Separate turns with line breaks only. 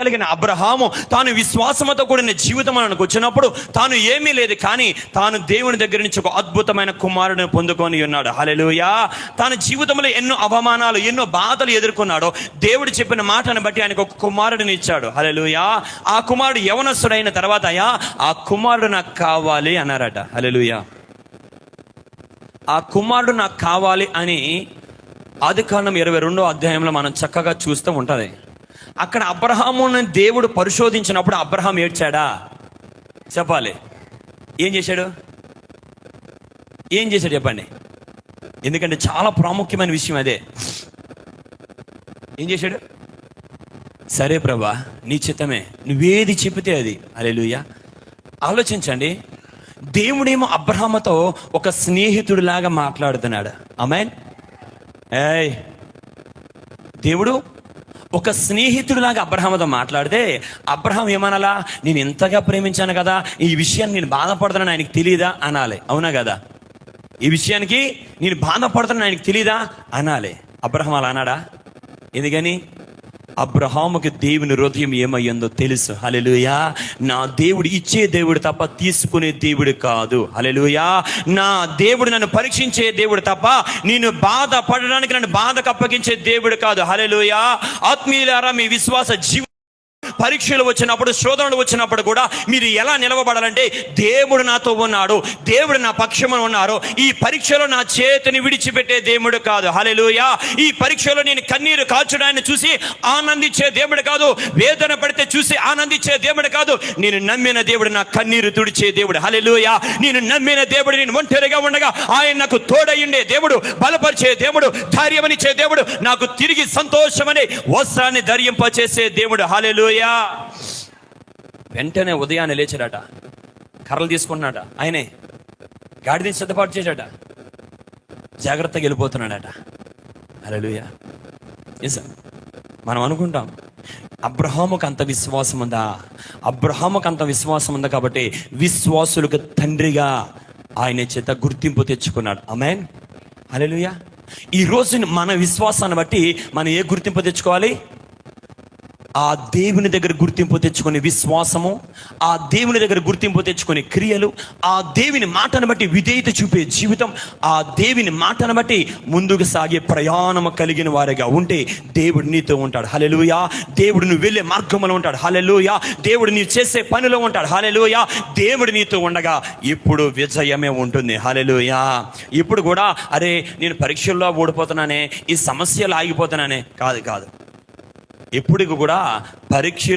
కలిగిన అబ్రహాము తాను విశ్వాసంతో కూడిన జీవితం మనకు వచ్చినప్పుడు తాను ఏమీ లేదు కానీ తాను దేవుని దగ్గర నుంచి ఒక అద్భుతమైన కుమారుడిని పొందుకొని ఉన్నాడు. హలెలుయా తన జీవితంలో ఎన్నో అవమానాలు ఎన్నో బాధలు ఎదుర్కొన్నాడో. దేవుడు చెప్పిన మాటను బట్టి ఆయనకు ఒక కుమారుడిని ఇచ్చాడు. హలెలుయా ఆ కుమారుడు యవనస్తుడైన తర్వాత అయ్యా ఆ కుమారుడు నాకు కావాలి అన్నారట. హలెలుయా ఆ కుమారుడు నాకు కావాలి అని ఆదికాండం ఇరవై రెండో అధ్యాయంలో మనం చక్కగా చూస్తూ ఉంటుంది. అక్కడ అబ్రహామును దేవుడు పరిశోధించినప్పుడు అబ్రహాం ఏడ్చాడా? చెప్పాలి. ఏం చేశాడు? ఏం చేశాడు చెప్పండి. ఎందుకంటే చాలా ప్రాముఖ్యమైన విషయం అదే. ఏం చేశాడు? సరే ప్రభా నీ చిత్తమే. నువ్వేది చెబితే అది. అలెలుయ్య ఆలోచించండి. దేవుడేమో అబ్రహాముతో ఒక స్నేహితుడిలాగా మాట్లాడుతున్నాడు. అమ్మాయి ఏయ్ దేవుడు ఒక స్నేహితుడిలాగా అబ్రహాముతో మాట్లాడితే అబ్రహాం ఏమనాలా? నేను ఇంతగా ప్రేమించాను కదా ఈ విషయాన్ని నేను బాధపడతానని ఆయనకి తెలియదా అనాలి. అవునా కదా? ఈ విషయానికి నేను బాధపడతానని ఆయనకి తెలియదా అనాలి. అబ్రహం అలా అన్నాడా? ఎందుకని? అబ్రహాముకి దేవుని హృదయం ఏమయ్యిందో తెలుసు. హలెలుయా నా దేవుడు ఇచ్చే దేవుడు తప్ప తీసుకునే దేవుడు కాదు. హలెలుయా నా దేవుడు నన్ను పరీక్షించే దేవుడు తప్ప నేను బాధపడడానికి నన్ను బాధకు అప్పగించే దేవుడు కాదు. హలెలుయా ఆత్మీయులారా మీ విశ్వాస జీవ పరీక్షలు వచ్చినప్పుడు శోధనలు వచ్చినప్పుడు కూడా మీరు ఎలా నిలవబడాలంటే దేవుడు నాతో ఉన్నాడు దేవుడు నా పక్షమున ఉన్నారు. ఈ పరీక్షలో నా చేతిని విడిచిపెట్టే దేవుడు కాదు. హలెలుయా ఈ పరీక్షలో నేను కన్నీరు కాల్చడాన్ని చూసి ఆనందించే దేవుడు కాదు. వేదన పడితే చూసి ఆనందించే దేవుడు కాదు. నేను నమ్మిన దేవుడు నా కన్నీరు తుడిచే దేవుడు. హలెలుయా నేను నమ్మిన దేవుడు నేను ఒంటరిగా ఉండగా ఆయన నాకు తోడయుండే దేవుడు బలపరిచే దేవుడు ధైర్యమనిచ్చే దేవుడు నాకు తిరిగి సంతోషమని వస్త్రాన్ని ధరింపచేసే దేవుడు. హలెలుయా వెంటనే ఉదయాన్నే లేచాడట. కర్రలు తీసుకున్నాడ ఆయనే గాడిని సిద్ధపాటు చేశాడ జాగ్రత్తగా వెళ్ళిపోతున్నాడట. హల్లెలూయా. ఎస్ మనం అనుకుంటాం అబ్రహాముకు అంత విశ్వాసం ఉందా? అబ్రహాముకు అంత విశ్వాసం ఉందా కాబట్టి విశ్వాసులకు తండ్రిగా ఆయన చేత గుర్తింపు తెచ్చుకున్నాడు. అమెన్ అలెలుయా ఈ రోజు మన విశ్వాసాన్ని బట్టి మనం ఏ గుర్తింపు తెచ్చుకోవాలి? ఆ దేవుని దగ్గర గుర్తింపు తెచ్చుకునే విశ్వాసము ఆ దేవుని దగ్గర గుర్తింపు తెచ్చుకునే క్రియలు ఆ దేవుని మాటను బట్టి విధేయత చూపే జీవితం ఆ దేవుని మాటను బట్టి ముందుకు సాగే ప్రయాణము కలిగిన వారిగా ఉంటే దేవుడు నీతో ఉంటాడు. హలెలుయా దేవుడు నువ్వు వెళ్ళే మార్గంలో ఉంటాడు. హలెలుయా దేవుడు నీవు చేసే పనిలో ఉంటాడు. హలెలుయా దేవుడు నీతో ఉండగా ఇప్పుడు విజయమే ఉంటుంది. హలెలుయా ఇప్పుడు కూడా అరే నేను పరీక్షల్లో ఓడిపోతున్నానే ఈ సమస్యలు ఆగిపోతున్నానే. కాదు కాదు. ఇప్పటికి కూడా పరీక్ష